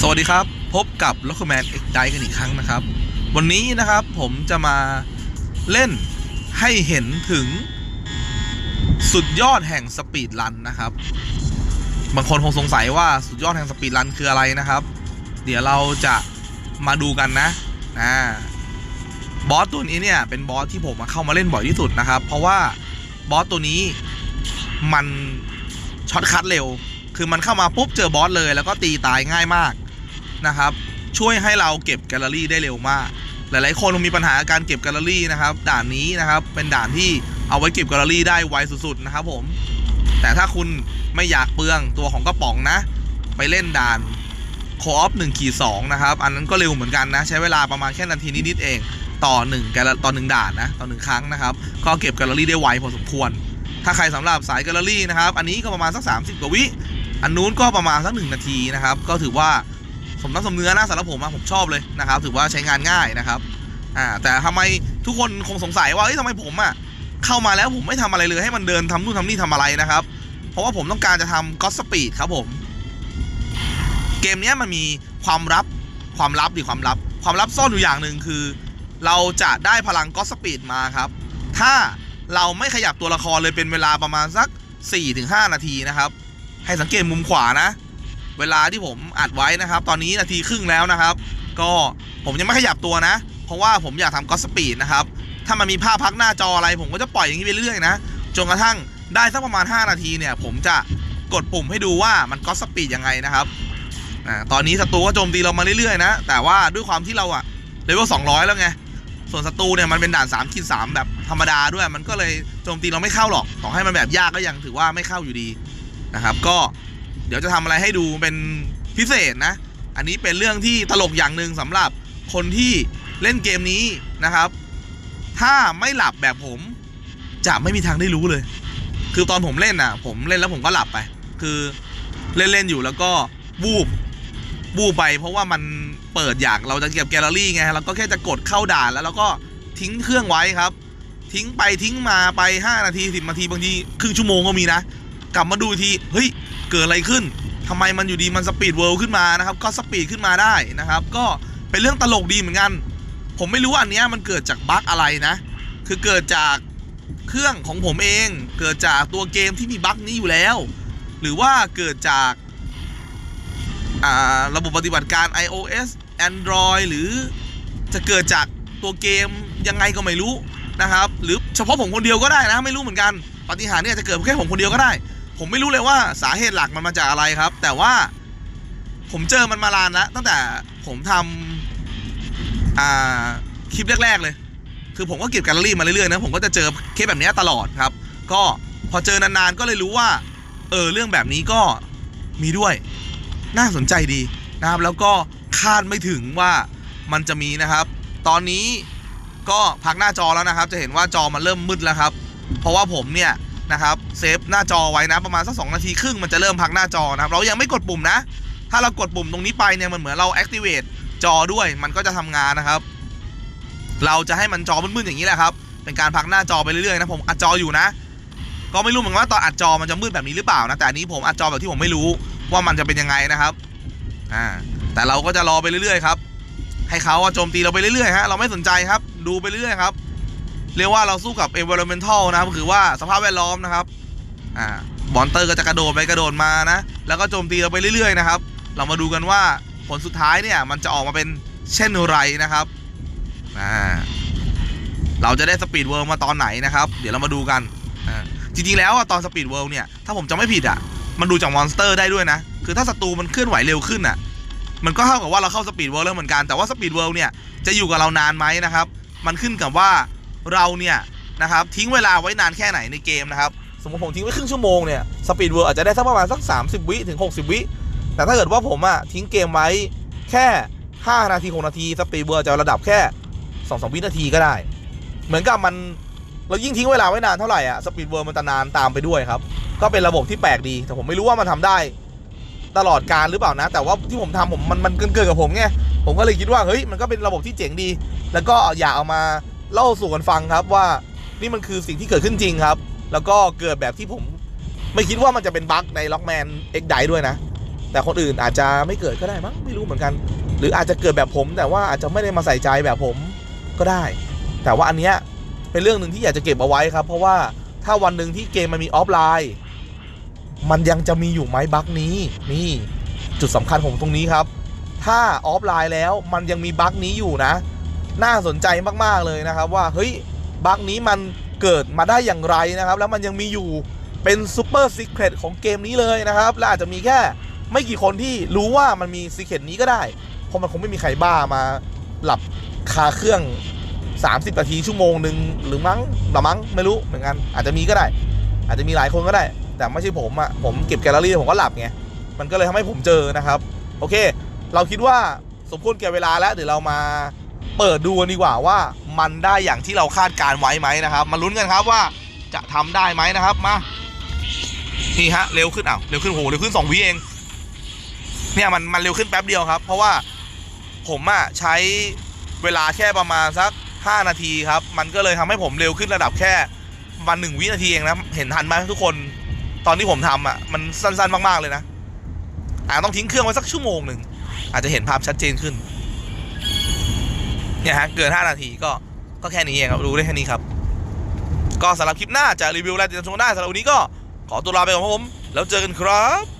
สวัสดีครับ พบกับ l o c k m a n X d i กันอีกครั้งนะครับ วันนี้นะครับผมจะมาเล่นให้เห็นถึงสุดยอดแห่งสปีดรันนะครับ บางคนคงสงสัยว่าสุดยอดแห่งสปีดรันคืออะไรนะครับ เดี๋ยวเราจะมาดูกันนะอ่าบอสตัวนี้เนี่ยเป็นบอสที่ผมเข้ามาเล่นบ่อยที่สุดนะครับ เพราะว่าบอสตัวนี้มันช็อตคัทเร็ว คือมันเข้ามาปุ๊บเจอบอสเลย แล้วก็ตีตายง่ายมาก นะครับ ช่วยให้เราเก็บแกลเลอรี่ได้เร็วมาก หลาย ๆ คนมีปัญหาการเก็บแกลเลอรี่นะครับ ด่านนี้นะครับเป็นด่านที่เอาไว้เก็บแกลเลอรี่ได้ไวสุด ๆ นะครับผม แต่ถ้าคุณไม่อยากเปลืองตัวของกระป๋องนะ ไปเล่นด่านโคออฟหนึ่งขีดสองนะครับ อันนั้นก็เร็วเหมือนกันนะ ใช้เวลาประมาณแค่นาทีนิดๆเอง ต่อหนึ่งแกลต่อหนึ่งด่านนะ ต่อหนึ่งครั้งนะครับ ก็เก็บแกลเลอรี่ได้ไวพอสมควร ถ้าใครสำหรับสายแกลเลอรี่นะครับ อันนี้ก็ประมาณสัก 30 กว่าวิ อันนู้นก็ประมาณสักหนึ่งนาทีนะครับ ก็ถือว่า สมน้ำสมเนื้อนะสำหรับผมอะผมชอบเลยนะครับ ถือว่าใช้งานง่ายนะครับอ่าแต่ทำไมทุกคนคงสงสัยว่าเอ้ยทำไมผมอะเข้ามาแล้วผมไม่ทำอะไรเลยให้มันเดินทำนู่นทำนี่ทำอะไรนะครับ เพราะว่าผมต้องการจะทำก็สปีดครับผม เกมนี้มันมีความลับความลับดิความลับ ความลับซ่อนอยู่อย่างหนึ่งคือ เราจะได้พลังก็สปีดมาครับ ถ้าเราไม่ขยับตัวละครเลยเป็นเวลาประมาณสัก 4-5 นาทีนะครับ ให้สังเกตมุมขวานะ เวลาที่ผมอัดไว้นะครับ ตอนนี้นาทีครึ่งแล้วนะครับ ก็ผมยังไม่ขยับตัวนะ เพราะว่าผมอยากทำก็สปีดนะครับ ถ้ามันมีภาพพักหน้าจออะไร ผมก็จะปล่อยอย่างนี้ไปเรื่อยนะ จนกระทั่งได้สักประมาณ 5 นาทีเนี่ย ผมจะกดปุ่มให้ดูว่ามันก็สปีดยังไงนะครับตอนนี้ศัตรูก็โจมตีเรามาเรื่อยๆนะ แต่ว่าด้วยความที่เราอะเลเวล200 แล้วไง ส่วนศัตรูเนี่ยมันเป็นด่าน3ขีด3แบบธรรมดาด้วย มันก็เลยโจมตีเราไม่เข้าหรอก ต่อให้มันแบบยากก็ยังถือว่าไม่เข้าอยู่ดีนะครับ ก็ เดี๋ยวจะทำอะไรให้ดูเป็นพิเศษนะ อันนี้เป็นเรื่องที่ตลกอย่างหนึ่งสำหรับคนที่เล่นเกมนี้นะครับ ถ้าไม่หลับแบบผม จะไม่มีทางได้รู้เลย คือตอนผมเล่นอะ ผมเล่นแล้วผมก็หลับไป คือเล่นเล่นๆอยู่แล้วก็วูบวูบไป เพราะว่ามันเปิดอยากเราจะเก็บแกลเลอรี่ไงเราก็แค่จะกดเข้าด่านแล้วเราก็ทิ้งเครื่องไว้ครับ ทิ้งไปทิ้งมาไป 5 นาที 10 นาทีบางทีครึ่งชั่วโมงก็มีนะ กลับมาดูทีเฮ้ย เกิดอะไรขึ้นทำไมมันอยู่ดีมันสปีดเวิลด์ขึ้นมานะครับก็สปีดขึ้นมาได้นะครับ ก็เป็นเรื่องตลกดีเหมือนกัน ผมไม่รู้ว่าอันเนี้ยมันเกิดจากบั๊กอะไรนะ คือเกิดจากเครื่องของผมเอง เกิดจากตัวเกมที่มีบั๊กนี้อยู่แล้ว หรือว่าเกิดจาการะบบปฏิบัติการ iOS Android หรือจะเกิดจากตัวเกมยังไงก็ไม่รู้นะครับ หรือเฉพาะผมคนเดียวก็ได้นะ ไม่รู้เหมือนกัน ปฏิหารเนี่ยจะเกิดแค่ผมคนเดียวก็ได้ ผมไม่รู้เลยว่าสาเหตุหลักมันมาจากอะไรครับ แต่ว่าผมเจอมันมานานแล้วตั้งแต่ผมทำคลิปแรก ๆ เลย คือผมก็เก็บแกลเลอรี่มาเรื่อยๆนะผมก็จะเจอเคสแบบนี้ตลอดครับ ก็พอเจอนานๆก็เลยรู้ว่าเออเรื่องแบบนี้ก็มีด้วย น่าสนใจดีนะครับ แล้วก็คาดไม่ถึงว่ามันจะมีนะครับ ตอนนี้ก็พักหน้าจอแล้วนะครับ จะเห็นว่าจอมันเริ่มมืดแล้วครับ เพราะว่าผมเนี่ยนะครับ เซฟหน้าจอไว้นะประมาณสักสองนาทีครึ่งมันจะเริ่มพักหน้าจอนะครับเรายังไม่กดปุ่มนะ ถ้าเรากดปุ่มตรงนี้ไปเนี่ยมันเหมือนเรา activate จอด้วยมันก็จะทำงานนะครับ เราจะให้มันจอมืดๆอย่างนี้แหละครับ เป็นการพักหน้าจอไปเรื่อยๆนะผมอัดจออยู่นะ ก็ไม่รู้เหมือนกันว่าตอนอัดจอมันจะมืดแบบนี้หรือเปล่านะแต่อันนี้ผมอัดจอแบบที่ผมไม่รู้ว่ามันจะเป็นยังไงนะครับอ่าแต่เราก็จะรอไปเรื่อยๆครับ ให้เขาโจมตีเราไปเรื่อยๆฮะเราไม่สนใจครับ ดูไปเรื่อยๆครับเรียกว่าเราสู้กับ environmental นะครับคือว่าสภาพแวดล้อมนะครับ อ่าบอนเตอร์ก็จะกระโดดไปกระโดดมานะ แล้วก็โจมตีเราไปเรื่อยๆนะครับ เรามาดูกันว่าผลสุดท้ายเนี่ยมันจะออกมาเป็นเช่นไรนะครับอ่าเราจะได้สปีดเวิลด์มาตอนไหนนะครับ เดี๋ยวเรามาดูกันอ่าจริงๆแล้วอะตอนสปีดเวิลด์เนี่ยถ้าผมจำไม่ผิดอะมันดูจากมอนสเตอร์ได้ด้วยนะ คือถ้าศัตรูมันเคลื่อนไหวเร็วขึ้นอะมันก็เท่ากับว่าเราเข้าสปีดเวิลด์แล้วเหมือนกันแต่ว่าสปีดเวิลด์เนี่ยจะอยู่กับเรานานไหมนะครับ มันขึ้นกับว่าเราเนี่ยนะครับทิ้งเวลาไว้นานแค่ไหนในเกมนะครับ มมติผมทิ้งไว้ครึ่งชั่วโมงเนี่ยสปีดเวิลด์อาจจะได้สักประมาณสัก 30 วิถึง 60 วิแต่ถ้าเกิดว่าผมอะทิ้งเกมไว้แค่ 5 นาที 6 นาทีสปีดเวิลด์จะระดับแค่2-3วินาทีก็ได้ เหมือนกับมันเรายิ่งทิ้งเวลาไว้นานเท่าไหร่อะสปีดเวิลด์มันจะนานตามไปด้วยครับ ก็เป็นระบบที่แปลกดี แต่ผมไม่รู้ว่ามันทำได้ตลอดการหรือเปล่านะ แต่ว่าที่ผมทำผมมันมันเกินเกินกับผมไงผมก็เลยคิดว่าเฮ้ยมันก็เป็นระบบที่เจ๋งดี แล้วก็อยากเอามาเล่าสู่กันฟังครับว่านี่มันคือสิ่งที่เกิดขึ้นจริงครับ แล้วก็เกิดแบบที่ผมไม่คิดว่ามันจะเป็นบั๊กในล็อกแมนเอ็กไดด้วยนะ แต่คนอื่นอาจจะไม่เกิดก็ได้มั้งไม่รู้เหมือนกัน หรืออาจจะเกิดแบบผมแต่ว่าอาจจะไม่ได้มาใส่ใจแบบผมก็ได้ แต่ว่าอันเนี้ยเป็นเรื่องหนึ่งที่อยากจะเก็บเอาไว้ครับ เพราะว่าถ้าวันหนึ่งที่เกมมันมีออฟไลน์ มันยังจะมีอยู่ไหมบั๊กนี้นี่จุดสำคัญผมตรงนี้ครับ ถ้าออฟไลน์แล้วมันยังมีบั๊กนี้อยู่นะ น่าสนใจมากๆเลยนะครับว่าเฮ้ยบั๊กนี้มัน เกิดมาได้อย่างไรนะครับ แล้วมันยังมีอยู่เป็นซูเปอร์ซีเครตของเกมนี้เลยนะครับ และอาจจะมีแค่ไม่กี่คนที่รู้ว่ามันมีซีเครตนี้ก็ได้ เพราะมันคงไม่มีใครบ้ามาหลับคาเครื่อง 30นาทีชั่วโมงหนึ่งหรือมั้งหรือมั้งไม่รู้เหมือนกัน อาจจะมีก็ได้ อาจจะมีหลายคนก็ได้ แต่ไม่ใช่ผมอะ่ะผมเก็บแกลเลอรี่ผมก็หลับไงมันก็เลยทำให้ผมเจอนะครับ โอเค เราคิดว่าสมควรแก่เวลาแล้วเดี๋ยวเรามา เปิดดูกันดีกว่าว่ามันได้อย่างที่เราคาดการไว้ไหมนะครับ มาลุ้นกันครับว่าจะทำได้ไหมนะครับมานี่ฮะเร็วขึ้นอ้าวเร็วขึ้นโหเร็วขึ้นสองวิเองเนี่ยมันมันเร็วขึ้นแป๊บเดียวครับ เพราะว่าผมอะใช้เวลาแค่ประมาณสัก 5 นาทีครับ มันก็เลยทำให้ผมเร็วขึ้นระดับแค่ประมาณหนึ่งวินาทีเองนะเห็นทันไหมทุกคนตอนที่ผมทำอะมันสั้นๆมากๆเลยนะอาจต้องทิ้งเครื่องไว้สักชั่วโมงหนึ่งอาจจะเห็นภาพชัดเจนขึ้น เนี่ยฮะเกิน 5 นาทีก็ก็แค่นี้เองครับ รู้ได้แค่นี้ครับ ก็สำหรับคลิปหน้าจะรีวิวอะไรติดตามชมได้สำหรับวันนี้ก็ขอตัวลาไปก่อนครับผม แล้วเจอกันครับ